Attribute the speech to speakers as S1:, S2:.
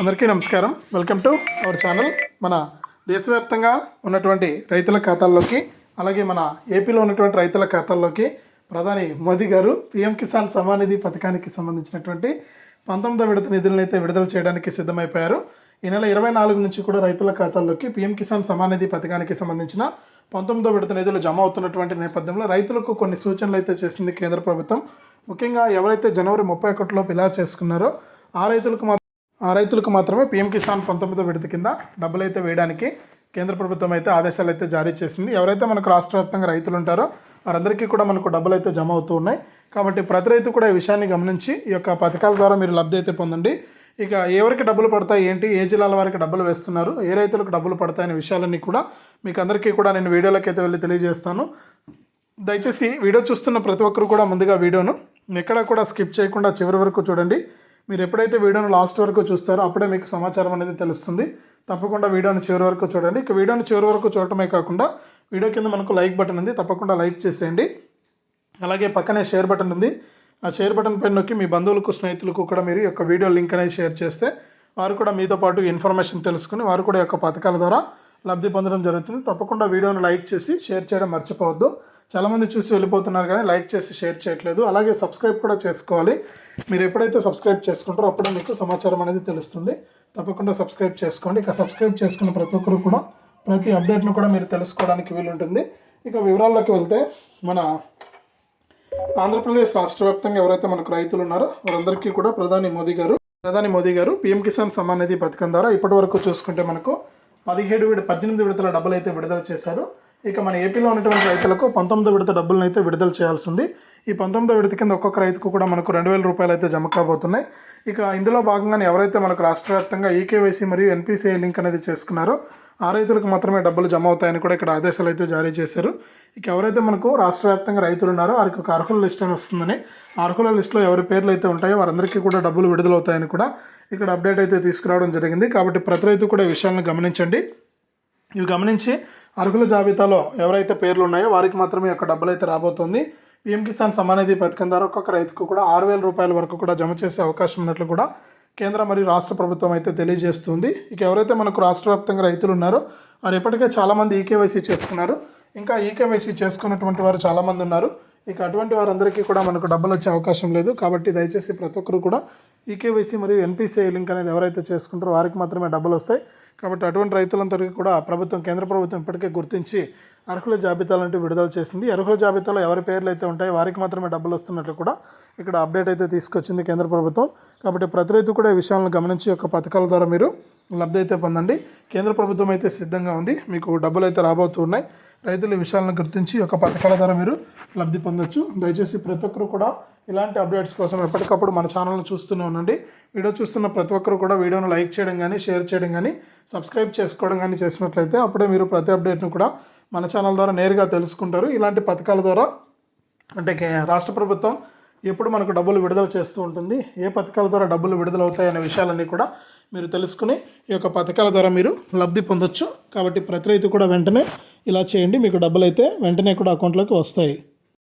S1: అందరికీ నమస్కారం. Welcome to our channel మన దేశవ్యాప్తంగా ఉన్నటువంటి రైతుల ఖాతాల్లోకి అలాగే మన ఏపీలో ఉన్నటువంటి రైతుల ఖాతాల్లోకి ప్రధాని మోదీ గారు పీఎం కిసాన్ సమాన్ నిధి పథకానికి సంబంధించినటువంటి పంతొమ్మిదో విడత నిధులను అయితే విడుదల చేయడానికి సిద్ధమైపోయారు. ఈ నెల ఇరవై నాలుగు నుంచి కూడా రైతుల ఖాతాల్లోకి పీఎం కిసాన్ సమాన్ నిధి పథకానికి సంబంధించిన పంతొమ్మిదో విడత నిధులు జమ అవుతున్నటువంటి నేపథ్యంలో రైతులకు కొన్ని సూచనలు అయితే చేసింది కేంద్ర ప్రభుత్వం. ముఖ్యంగా ఎవరైతే జనవరి ముప్పై ఒకటిలోపు ఇలా చేసుకున్నారో ఆ రైతులకు మాత్రం రైతులకు మాత్రమే పీఎం కిసాన్ పంతొమ్మిదో విడత కింద డబ్బులు అయితే వేయడానికి కేంద్ర ప్రభుత్వం అయితే ఆదేశాలు అయితే జారీ చేసింది. ఎవరైతే మనకు రాష్ట్ర వ్యాప్తంగా రైతులు ఉంటారో వారందరికీ కూడా మనకు డబ్బులు అయితే జమ అవుతూ ఉన్నాయి. కాబట్టి ప్రతి రైతు కూడా ఈ విషయాన్ని గమనించి ఈ యొక్క పథకాల ద్వారా మీరు లబ్ధి అయితే పొందండి. ఇక ఎవరికి డబ్బులు పడతాయి ఏంటి ఏ జిల్లాల వారికి డబ్బులు వేస్తున్నారు ఏ రైతులకు డబ్బులు పడతాయనే విషయాలన్నీ కూడా మీకు అందరికీ కూడా నేను వీడియోలోకి అయితే వెళ్ళి తెలియజేస్తాను. దయచేసి వీడియో చూస్తున్న ప్రతి ఒక్కరు కూడా ముందుగా వీడియోను ఎక్కడా కూడా స్కిప్ చేయకుండా చివరి వరకు చూడండి. మీరు ఎప్పుడైతే వీడియోను లాస్ట్ వరకు చూస్తారో అప్పుడే మీకు సమాచారం అనేది తెలుస్తుంది. తప్పకుండా వీడియోని చివరి వరకు చూడండి. ఇక వీడియోని చివరి వరకు చూడటమే కాకుండా వీడియో కింద మనకు లైక్ బటన్ ఉంది. తప్పకుండా లైక్ చేసేయండి. అలాగే పక్కనే షేర్ బటన్ ఉంది. ఆ షేర్ బటన్ పైన నొక్కి మీ బంధువులకు స్నేహితులకు కూడా మీరు యొక్క వీడియో లింక్ అనేది షేర్ చేస్తే వారు కూడా మీతో పాటు ఇన్ఫర్మేషన్ తెలుసుకుని వారు కూడా యొక్క పథకాల ద్వారా లబ్ధి పొందడం జరుగుతుంది. తప్పకుండా వీడియోను లైక్ చేసి షేర్ చేయడం మర్చిపోవద్దు. చాలామంది చూసి వెళ్ళిపోతున్నారు కానీ లైక్ చేసి షేర్ చేయట్లేదు. అలాగే సబ్స్క్రైబ్ కూడా చేసుకోవాలి. మీరు ఎప్పుడైతే సబ్స్క్రైబ్ చేసుకుంటారో అప్పుడే మీకు సమాచారం అనేది తెలుస్తుంది. తప్పకుండా సబ్స్క్రైబ్ చేసుకోండి. ఇక సబ్స్క్రైబ్ చేసుకున్న ప్రతి ఒక్కరు కూడా ప్రతి అప్డేట్ను కూడా మీరు తెలుసుకోవడానికి వీలుంటుంది. ఇక వివరాల్లోకి వెళ్తే మన ఆంధ్రప్రదేశ్ రాష్ట్ర వ్యాప్తంగా ఎవరైతే మనకు రైతులు ఉన్నారో వారందరికీ కూడా ప్రధాని మోదీ గారు ప్రధాని మోదీ గారు పీఎం కిసాన్ సమ్మాన్ నిధి పథకం ద్వారా ఇప్పటి వరకు చూసుకుంటే మనకు పదిహేడు విడ పద్దెనిమిది విడతల డబ్బులు అయితే విడుదల చేశారు. ఇక మన ఏపీలో ఉన్నటువంటి రైతులకు పంతొమ్మిది విడత డబ్బులను అయితే విడుదల చేయాల్సింది. ఈ పంతొమ్మిదో విడత కింద ఒక్కొక్క రైతుకు కూడా మనకు రెండు వేల రూపాయలు అయితే జమ కాబోతున్నాయి. ఇక ఇందులో భాగంగానే ఎవరైతే మనకు రాష్ట్ర వ్యాప్తంగా ఈకేవైసీ మరియు ఎన్పిసిఐ లింక్ అనేది చేసుకున్నారో ఆ రైతులకు మాత్రమే డబ్బులు జమ అవుతాయని కూడా ఇక్కడ ఆదేశాలు అయితే జారీ చేశారు. ఇక ఎవరైతే మనకు రాష్ట్ర వ్యాప్తంగా రైతులు ఉన్నారో వారికి ఒక అర్హుల లిస్ట్ అని వస్తుందని అర్హుల లిస్టులో ఎవరి పేర్లు అయితే ఉంటాయో వారందరికీ కూడా డబ్బులు విడుదలవుతాయని కూడా ఇక్కడ అప్డేట్ అయితే తీసుకురావడం జరిగింది. కాబట్టి ప్రతి రైతు కూడా ఈ విషయాలను గమనించండి. ఇవి గమనించి అర్హుల జాబితాలో ఎవరైతే పేర్లు ఉన్నాయో వారికి మాత్రమే యొక్క డబ్బులు అయితే రాబోతుంది. పీఎం కిసాన్ సమానిధి పథకం ద్వారా ఒక్కొక్క రైతుకు కూడా ఆరు వేల రూపాయల వరకు కూడా జమ చేసే అవకాశం ఉన్నట్లు కూడా కేంద్ర మరియు రాష్ట్ర ప్రభుత్వం అయితే తెలియజేస్తుంది. ఇక ఎవరైతే మనకు రాష్ట్ర వ్యాప్తంగా రైతులు ఉన్నారో వారు ఇప్పటికే చాలామంది ఈకేవైసీ చేసుకున్నారు. ఇంకా ఈకేవైసీ చేసుకున్నటువంటి వారు చాలామంది ఉన్నారు. ఇక అటువంటి వారందరికీ కూడా మనకు డబ్బులు వచ్చే అవకాశం లేదు. కాబట్టి దయచేసి ప్రతి ఒక్కరు కూడా ఈకేవైసీ మరియు ఎన్పిసిఐ లింక్ అనేది ఎవరైతే చేసుకుంటారో వారికి మాత్రమే డబ్బులు వస్తాయి. కాబట్టి అటువంటి రైతులందరికీ కూడా ప్రభుత్వం కేంద్ర ప్రభుత్వం ఇప్పటికే గుర్తించి అర్హుల జాబితాలంటూ విడుదల చేసింది. అర్హుల జాబితాలో ఎవరి పేర్లు అయితే ఉంటాయో వారికి మాత్రమే డబ్బులు వస్తున్నట్లు కూడా ఇక్కడ అప్డేట్ అయితే తీసుకొచ్చింది కేంద్ర ప్రభుత్వం. కాబట్టి ప్రతి రైతు కూడా ఈ విషయాలను గమనించి యొక్క పథకాల ద్వారా మీరు లబ్ధి అయితే పొందండి. కేంద్ర ప్రభుత్వం అయితే సిద్ధంగా ఉంది. మీకు డబ్బులు అయితే రాబోతున్నాయి రైతులు ఈ విషయాలను గుర్తించి ఒక పథకాల ద్వారా మీరు లబ్ధి పొందొచ్చు. దయచేసి ప్రతి ఒక్కరు కూడా ఇలాంటి అప్డేట్స్ కోసం ఎప్పటికప్పుడు మన ఛానల్ను చూస్తూనే ఉండండి. వీడియో చూస్తున్న ప్రతి ఒక్కరు కూడా వీడియోను లైక్ చేయడం కానీ షేర్ చేయడం కానీ సబ్స్క్రైబ్ చేసుకోవడం కానీ చేసినట్లయితే అప్పుడే మీరు ప్రతి అప్డేట్ను కూడా మన ఛానల్ ద్వారా నేరుగా తెలుసుకుంటారు. ఇలాంటి పథకాల ద్వారా అంటే రాష్ట్ర ప్రభుత్వం ఎప్పుడు మనకు డబ్బులు విడుదల చేస్తూ ఉంటుంది. ఏ పథకాల ద్వారా డబ్బులు విడుదలవుతాయనే విషయాలన్నీ కూడా మీరు తెలుసుకుని ఈ యొక్క పథకాల ద్వారా మీరు లబ్ధి పొందొచ్చు. కాబట్టి ప్రతి రైతు కూడా వెంటనే ఇలా చేయండి. మీకు డబ్బులు అయితే వెంటనే కూడా అకౌంట్లోకి వస్తాయి.